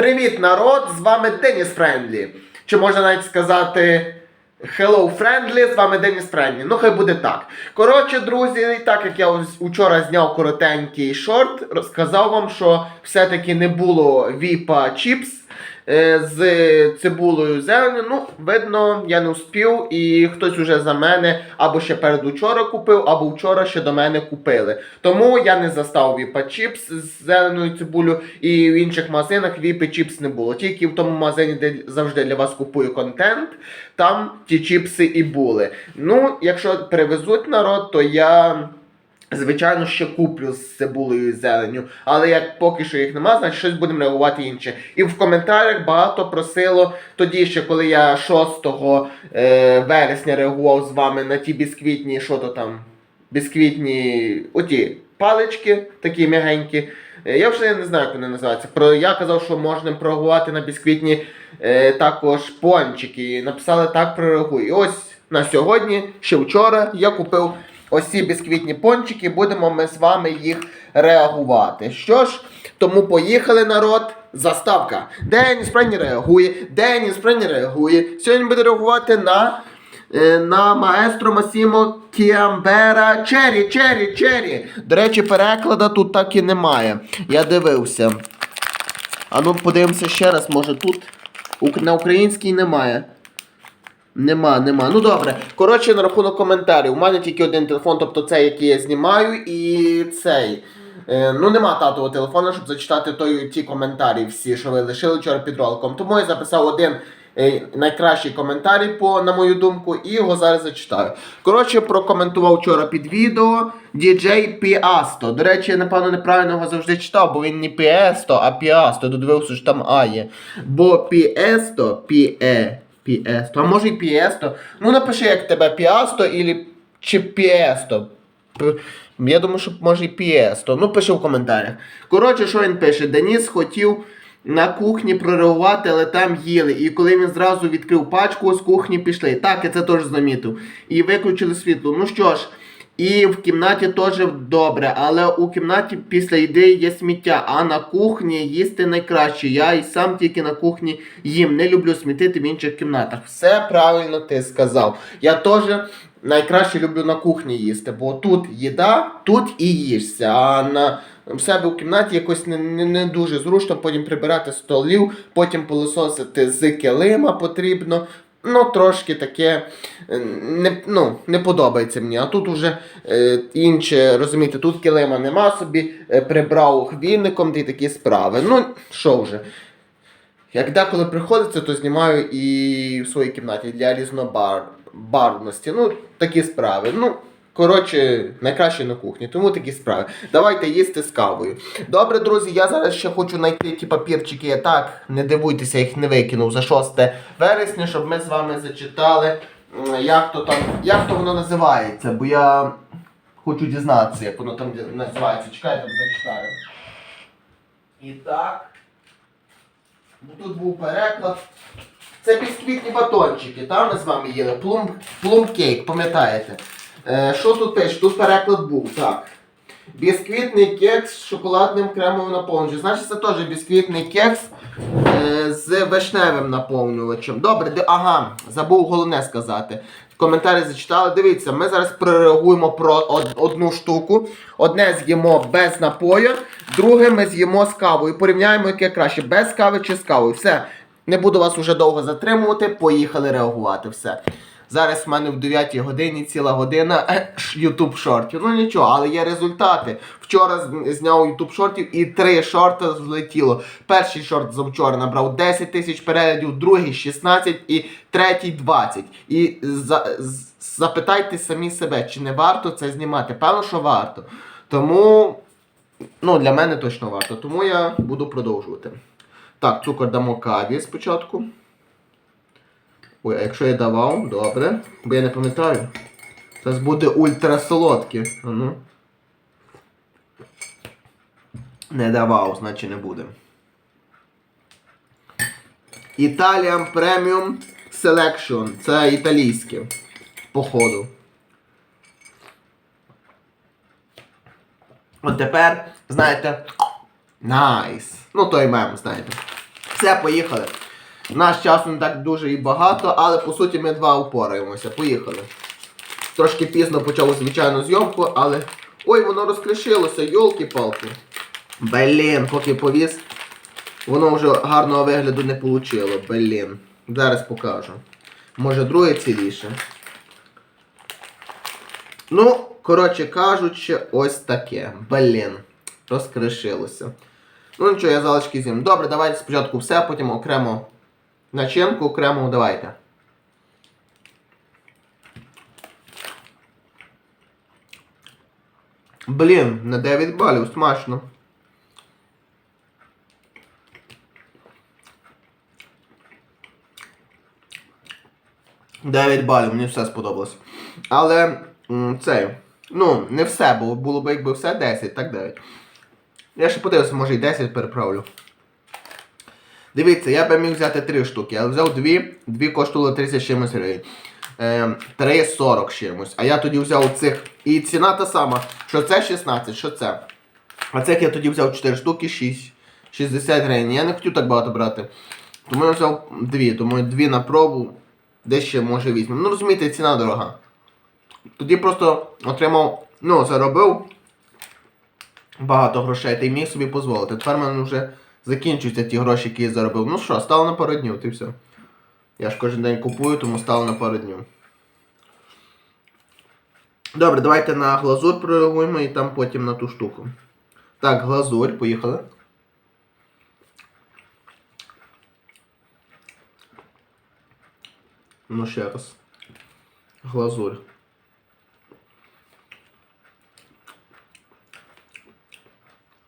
Привіт, народ! З вами Деніс Френдлі. Чи можна навіть сказати Hello Friendly, з вами Деніс Френдлі. Ну, хай буде так. Коротше, друзі, так як я ось учора зняв коротенький шорт, розказав вам, що все-таки не було віпа чіпс з цибулею зеленю. Ну, видно, я не успів, і хтось уже за мене або ще передучора купив, або вчора ще до мене купили. Тому я не застав віпа чіпс з зеленою цибулею, і в інших магазинах віпи чіпс не було. Тільки в тому магазині, де завжди для вас купую контент, там ті чіпси і були. Ну, якщо привезуть народ, то я. Звичайно, ще куплю з цибулею і зеленю, але як поки що їх нема, значить щось будемо реагувати інше. І в коментарях багато просило тоді, ще коли я 6 е, вересня реагував з вами на ті бісквітні, що то там, бісквітні, оті палички, такі м'ягенькі. Е, Я вже не знаю, як вони називаються. Про я казав, що можна прореагувати на бісквітні е, також пончики. І написали так прореагуй. І ось на сьогодні, ще вчора, я купив ось ці бісквітні пончики, будемо ми з вами їх реагувати. Що ж, тому поїхали, народ. Заставка. Деніс Прені реагує, Деніс Прені реагує. Сьогодні буде реагувати на, е, на маестро Масімо Кіамбера Чері, Чері, Чері. До речі, переклада тут так і немає. Я дивився. А ну подивимося ще раз, може тут на українській немає. Нема, нема. Ну добре. Коротше, на рахунок коментарів. У мене тільки один телефон, тобто цей, який я знімаю, і цей. Е, ну, нема татового телефону, щоб зачитати той, ті коментарі всі, що ви лишили вчора під роликом. Тому я записав один е, найкращий коментарій, по, на мою думку, і його зараз зачитаю. Коротше, прокоментував вчора під відео DJ Piasto. До речі, я напевно неправильно його завжди читав, бо він не Піесто, а Піасто. Додивився, що там А є. Бо Піесто, Піе. Піесто. А може і Піесто. Ну напиши, як тебе Піасто ілі чи Піесто. Я думаю, що може і Піесто. Ну, пиши в коментарях. Коротше, що він пише? Деніс хотів на кухні прореагувати, але там їли. І коли він зразу відкрив пачку, з кухні пішли. Так, я це теж замітив. І виключили світло. Ну що ж. І в кімнаті теж добре, але у кімнаті після їди є сміття, а на кухні їсти найкраще. Я і сам тільки на кухні їм. Не люблю смітити в інших кімнатах. Все правильно ти сказав. Я теж найкраще люблю на кухні їсти, бо тут їда, тут і їшся. А на в себе в кімнаті якось не, не, не дуже зручно, потім прибирати столів, потім пилососити з килима потрібно. Ну, трошки таке е, не, ну, не подобається мені. А тут уже е, інше, розумієте, тут килима нема собі, е, прибрав хвільником і такі справи. Ну, що вже. Як деколи приходиться, то знімаю і в своїй кімнаті для різнобарвності. Ну, такі справи. Ну, коротше, найкраще на кухні, тому такі справи. Давайте їсти з кавою. Добре, друзі, я зараз ще хочу знайти ті папірчики. Я так, не дивуйтеся, їх не викинув за 6 вересня, щоб ми з вами зачитали, як то там, як то воно називається, бо я хочу дізнатися, як воно там називається. Чекайте, зачитаю. І так. Тут був переклад. Це бісквітні батончики, там ми з вами їли. Плум, плумкейк, пам'ятаєте? Е, що тут пише? Тут переклад був, так. Бісквітний кекс з шоколадним кремовим наповнювачем. Значить, це теж бісквітний кекс е, з вишневим наповнювачем. Добре, ага, забув головне сказати. Коментарі зачитали. Дивіться, ми зараз прореагуємо про одну штуку. Одне з'їмо без напою, друге ми з'їмо з кавою. Порівняємо, яке краще, без кави чи з кавою. Все. Не буду вас уже довго затримувати. Поїхали реагувати. Все. Зараз в мене в 9 годині ціла година YouTube шортів. Ну нічого, але є результати. Вчора зняв YouTube шортів і три шорти злетіло. Перший шорт за вчора набрав 10 тисяч переглядів, другий 16 і третій 20. І за, запитайте самі себе, чи не варто це знімати. Певно, що варто. Тому, ну, для мене точно варто. Тому я буду продовжувати. Так, цукор дамо каві спочатку. Ой, а якщо я давав, добре. Бо я не пам'ятаю. Зараз буде ультрасолодке. А ну. Не давав, значить не буде. Italian Premium Selection. Це італійське. Походу. От тепер, знаєте, найс. Ну той мем, знаєте. Все, поїхали. Наш часу не так дуже і багато, але по суті ми два упораємося. Поїхали. Трошки пізно почали звичайну зйомку, але. Ой, воно розкришилося, йолки-палки. Блін, поки повіз, воно вже гарного вигляду не вийшло. Блін. Зараз покажу. Може друге ціліше. Ну, коротше кажучи, ось таке. Блін. Розкришилося. Ну нічого, я залишки з'їм. Добре, давайте спочатку все, потім окремо начинку, окремо давайте. Блін, на 9 балів, смачно. Дев'ять балів, мені все сподобалось. Але цей, ну, не все, бо було б якби все 10, так 9. Я ще подивився, може і 10 переправлю. Дивіться, я би міг взяти 3 штуки, але взяв 2, 2 коштували 30 чимось гривень. Е, 3 40 чимось. А я тоді взяв цих. І ціна та сама. Що це 16, що це. А цих я тоді взяв 4 штуки, 6. 60 гривень. Я не хотів так багато брати. Тому я взяв 2. Тому 2 на пробу. Де ще може візьмемо. Ну розумієте, ціна дорога. Тоді просто отримав, ну, заробив багато грошей та й міг собі дозволити. Тепер мене вже закінчуються ті гроші, які я заробив. Ну що, стало на пару днів, ти все. Я ж кожен день купую, тому стало на пару днів. Добре, давайте на глазур прореагуємо і там потім на ту штуку. Так, глазурь, поїхали. Ну ще раз. Глазурь.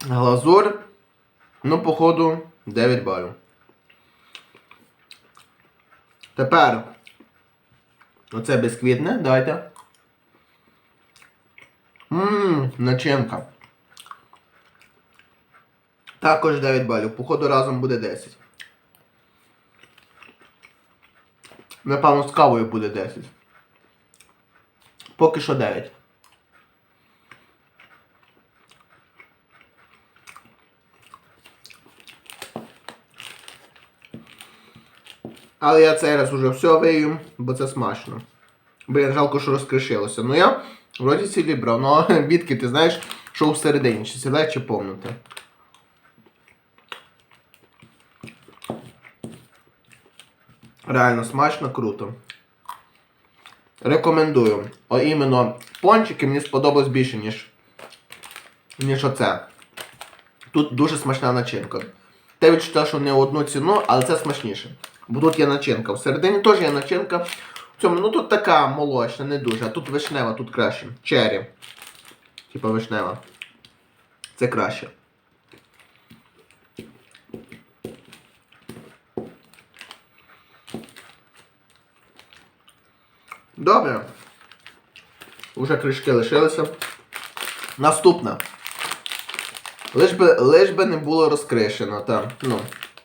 Глазурь. Ну, походу, 9 балів. Тепер. Оце бісквітне, дайте. Ммм, начинка. Також 9 балів. Походу разом буде 10. Напевно, з кавою буде 10. Поки що 9. Але я цей раз уже все вию, бо це смачно. Блін, жалко, що розкришилося. Ну я вроді цілі брав, ну а ти знаєш, що всередині, чи ціле, чи повнуте. Реально смачно, круто. Рекомендую. А іменно пончики мені сподобалось більше, ніж ніж оце. Тут дуже смачна начинка. Те відчуття, що не одну ціну, але це смачніше. Бо тут є начинка. Всередині теж є начинка. В цьому, ну тут така молочна, не дуже, а тут вишнева, тут краще. Черрі. Типа вишнева. Це краще. Добре. Уже кришки лишилися. Наступна. Лиш би, лиш би не було розкришено, там, ну,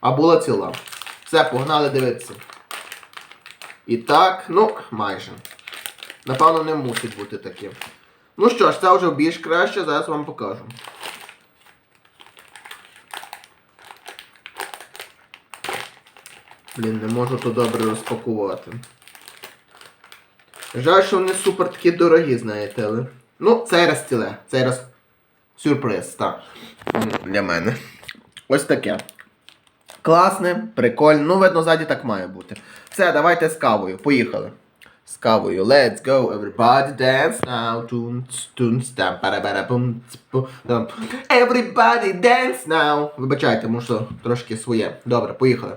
а була ціла. Все, погнали дивитися. І так, ну, майже. Напевно, не мусить бути таким. Ну що ж, це вже більш краще, зараз вам покажу. Блін, не можу то добре розпакувати. Жаль, що вони супер такі дорогі, знаєте, але. Ну, цей раз ціле. Цей раз сюрприз, так. Для мене. Ось таке. Класне, прикольне. Ну, видно, ззаді так має бути. Все, давайте з кавою. Поїхали. З кавою. Let's go, everybody dance now. Everybody dance now. Вибачайте, тому трошки своє. Добре, поїхали.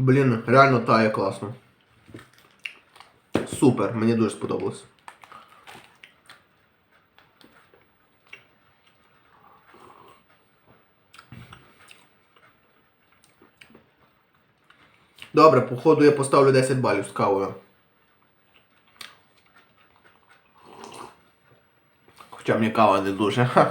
Блін, реально тає класно. Супер, мені дуже сподобалось. Добре, походу я поставлю 10 балів з кавою. Хоча мені кава не дуже.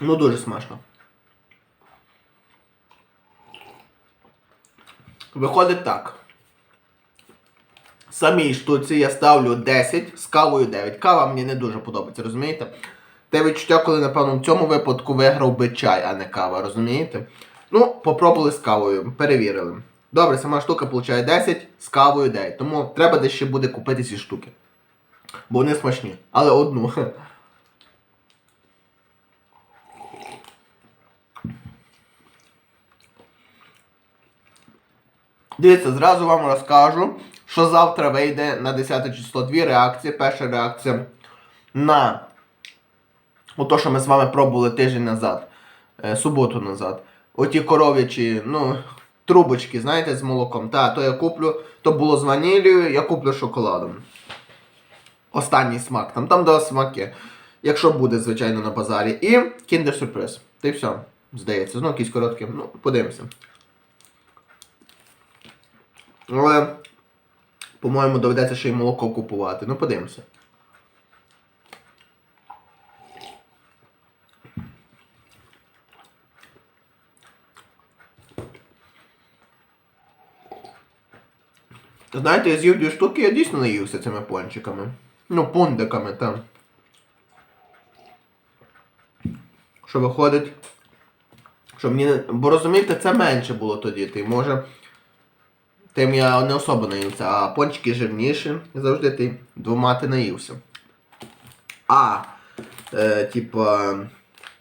Ну дуже смачно. Виходить так. Самій штуці я ставлю 10 з кавою 9. Кава мені не дуже подобається, розумієте? Те відчуття, коли, напевно, в цьому випадку виграв би чай, а не кава, розумієте? Ну, попробували з кавою, перевірили. Добре, сама штука получає 10 з кавою 9. Тому треба десь ще буде купити ці штуки. Бо вони смачні. Але одну. Дивіться, зразу вам розкажу, що завтра вийде на 10 число дві реакції. Перша реакція на ото, що ми з вами пробували тиждень назад, е, суботу назад. Оті коров'ячі, ну, трубочки, знаєте, з молоком. Та, то я куплю, то було з ванілією, я куплю шоколадом. Останній смак. Там, там два смаки. Якщо буде, звичайно, на базарі. І кіндер сюрприз. Та все, здається. Ну, якісь короткі. Ну, подивимося. Але, по-моєму, доведеться ще й молоко купувати. Ну, подивимося. Знаєте, я з'їв дві штуки, я дійсно наївся цими пончиками. Ну, пундиками там. Що виходить? Що мені. Бо розумієте, це менше було тоді. Ти може. Тим я не особо наївся, а пончики жирніші. Завжди ти двома ти наївся. А, е, типа,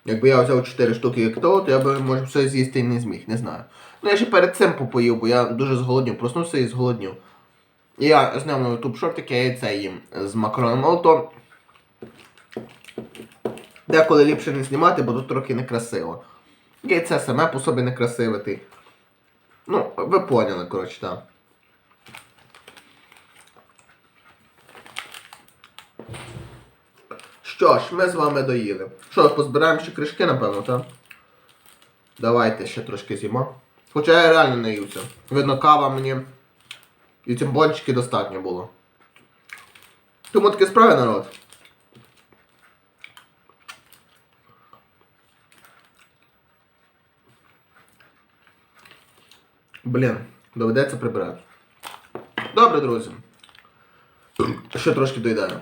якби я взяв 4 штуки як того, то я би, може, все з'їсти і не зміг, не знаю. Ну я ще перед цим попоїв, бо я дуже зголоднів, проснувся і зголоднів. І я зняв на YouTube шортики, я яйце їм з макароном. Але то деколи ліпше не знімати, бо тут трохи некрасиво. Яйце саме по собі некрасиве ти. Ну, ви поняли, коротше, так. Що ж, ми з вами доїли. Що ж, позбираємо ще кришки, напевно, так? Давайте ще трошки з'їмо. Хоча я реально не ївся. Видно, кава мені. І цим бончики достатньо було. Тому таке справи, народ. Блін, доведеться прибирати. Добре, друзі. Ще трошки доїдаю.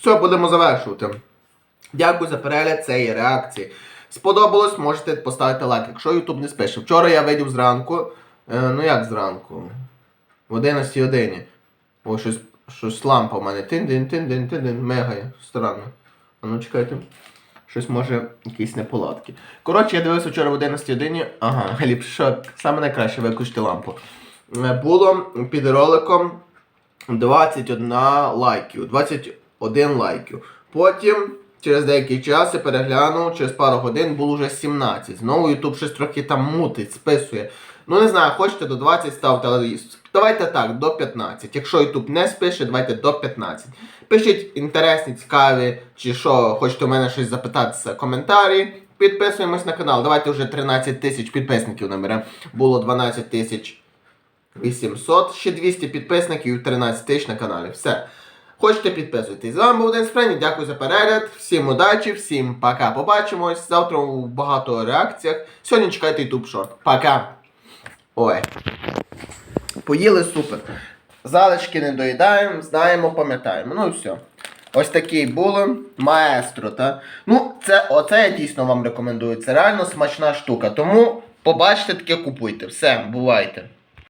Все, будемо завершувати. Дякую за перегляд цієї реакції. Сподобалось, можете поставити лайк, якщо YouTube не спише. Вчора я видів зранку. Е, ну як зранку? В 11 годині. О, щось, щось лампа в мене. Тин-дин, тин-дин, тин-дин, мегає. Странно. А ну чекайте. Щось може, якісь неполадки. Коротше, я дивився вчора в 11 годині. Ага, ліпше, саме найкраще виключити лампу. Е, Було під роликом 21 лайків. 21 лайків. Потім, через деякий час я переглянув, через пару годин було вже 17. Знову YouTube щось трохи там мутить, списує. Ну не знаю, хочете до 20 ставте, але давайте так, до 15. Якщо YouTube не спише, давайте до 15. Пишіть інтересні, цікаві, чи що, хочете у мене щось запитатися, коментарі. Підписуємось на канал. Давайте вже 13 тисяч підписників наберемо. Було 12 тисяч 800, ще 200 підписників і 13 тисяч на каналі. Все. Хочете підписуйтесь. З вами був Ден Спрені, дякую за перегляд. Всім удачі, всім пока. Побачимось. Завтра у багато реакціях. Сьогодні чекайте YouTube шорт. Пока. Ой. Поїли супер. Залишки не доїдаємо, знаємо, пам'ятаємо. Ну і все. Ось такий було маестро, та? Ну, це, оце я дійсно вам рекомендую. Це реально смачна штука. Тому побачите таке, купуйте. Все, бувайте.